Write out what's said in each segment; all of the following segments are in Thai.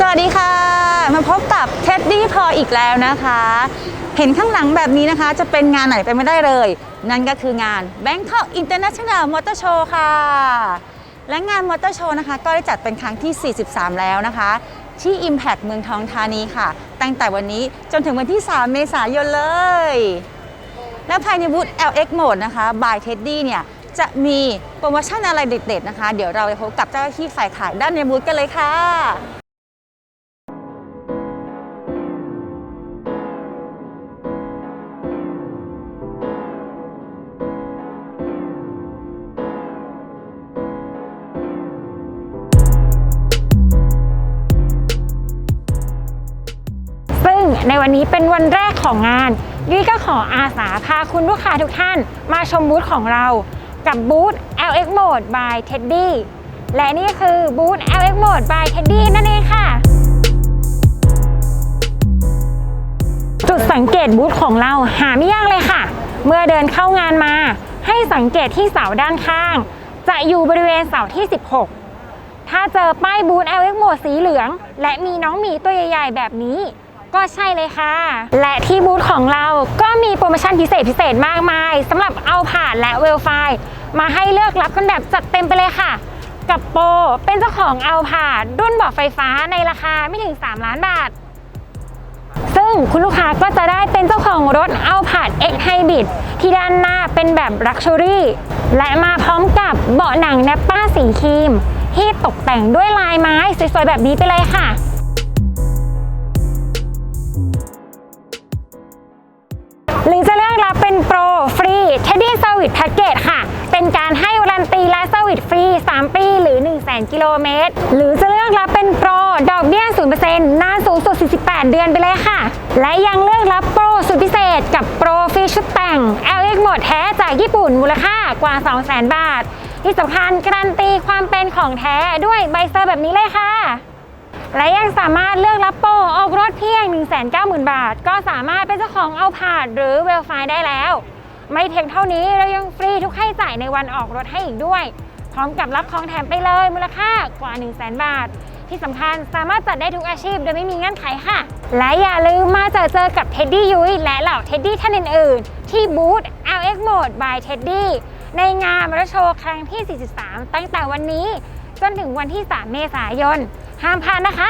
สวัสดีค่ะ มาพบกับเท็ดดี้พออีกแล้วนะคะ เห็นข้างหลังแบบนี้นะคะ จะเป็นงานไหนไปไม่ได้เลย นั่นก็คืองาน Bangkok International Motor Show ค่ะ และงานมอเตอร์โชว์นะคะ ก็ได้จัดเป็นครั้งที่ 43 แล้วนะคะ ที่ Impact เมืองทองธานีค่ะ ตั้งแต่วันนี้จนถึงวันที่ 3 เมษายนเลย และภายในบูธ LX Mode นะคะ by Teddy เนี่ยจะมีโปรโมชั่นอะไรเด็ดๆนะคะ เดี๋ยวเราไปพบกับเจ้าหน้าที่ฝ่ายขายด้านในบูธกันเลยค่ะ ในวันนี้เป็นวันแรกของงานยุ้ยก็ขออาสาพาคุณลูกค้าทุกท่าน มาชมบูธของเรากับบูธ LX Mode by Teddy และนี่คือบูธ LX Mode by Teddy นั่นเองค่ะ จุดสังเกตบูธของเราหาไม่ยากเลยค่ะ เมื่อเดินเข้างานมา ให้สังเกตที่เสาด้านข้าง จะอยู่บริเวณเสาที่ 16 ถ้าเจอป้ายบูธ LX Mode สีเหลือง และมีน้องหมีตัวใหญ่ ๆ แบบนี้ ก็ใช่เลยค่ะ และที่บูธของเราก็มีโปรโมชั่นพิเศษพิเศษมากมายสำหรับเอาผ่านและเวลไฟมาให้เลือกรับกันแบบจัดเต็มไปเลยค่ะ กับโปรเป็นเจ้าของเอาผ่านรุ่นเบาะไฟฟ้าในราคาไม่ถึง 3 ล้านบาท ซึ่งคุณลูกค้าก็จะได้เป็นเจ้าของรถเอาผาด X Hybrid ที่ด้านหน้าเป็นแบบ Luxury และมาพร้อมกับเบาะหนังแนปป้าสีครีม ที่ตกแต่งด้วยลายไม้สวยๆแบบนี้ไปเลยค่ะ Teddy Service Package ค่ะ เป็นการให้วรันตีและเซอร์วิสฟรี 3 ปี หรือ 1 0 0 0 0 0 กิโลเมตร หรือจะเลือกรับเป็นโปร ดอกเบี้ย 0%นานสูงสุด 48 เดือนไปเลยค่ะ และยังเลือกรับโปรสุดพิเศษ กับโปรฟรีชุดแต่ง LX หมดแท้จากญี่ปุ่นมูลค่ากว่า 200,000 บาท ที่สำคัญการันตีความเป็นของแท้ด้วยใบเซอร์แบบนี้เลยค่ะและยังสามารถเลือกรับโปรออกรถเพียง 190,000 บาท ก็สามารถเป็นเจ้าของเอาผาดหรือเวลไฟได้แล้ว ไม่เพียงเท่านี้เรายังฟรีทุกค่าใช้จ่ายในวันออกรถให้อีกด้วย พร้อมกับรับของแถมไปเลยมูลค่ากว่า 1 0 0 0 0 0 บาท ที่สำคัญสามารถจัดได้ทุกอาชีพโดยไม่มีเงื่อนไขค่ะ และอย่าลืมมาเจอเจอกับเท็ดดี้ยุ้ยและเหล่าเท็ดดี้ท่านอื่นๆ ที่บูธ LX Mode by Teddy ในงานมอเตอร์โชว์ครั้งที่ 43 ตั้งแต่วันนี้ จนถึงวันที่ 3 เมษายน ห้ามพลาดนะคะ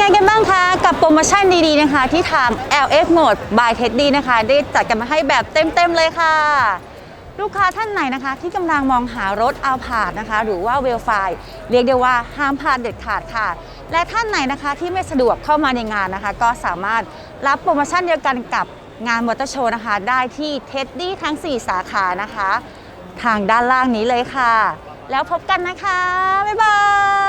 ไงกันบ้างคะ กับโปรโมชั่นดีๆนะคะ ที่ทาง LX Mode by Teddy นะคะ ได้จัดกันมาให้แบบเต็ม ๆ เลยค่ะ ลูกค้าท่านไหนนะคะ ที่กำลังมองหารถเอาผาดนะคะ หรือว่าเวลไฟเรียกได้ว่าห้ามพลาดเด็ดขาดค่ะ และท่านไหนนะคะที่ไม่สะดวกเข้ามาในงานนะคะ ก็สามารถรับโปรโมชั่นเดียวกันกับงานมอเตอร์โชว์นะคะ ได้ที่เท็ดดี้ทั้ง 4 สาขานะคะ ทางด้านล่างนี้เลยค่ะ แล้วพบกันนะคะ บ๊ายบาย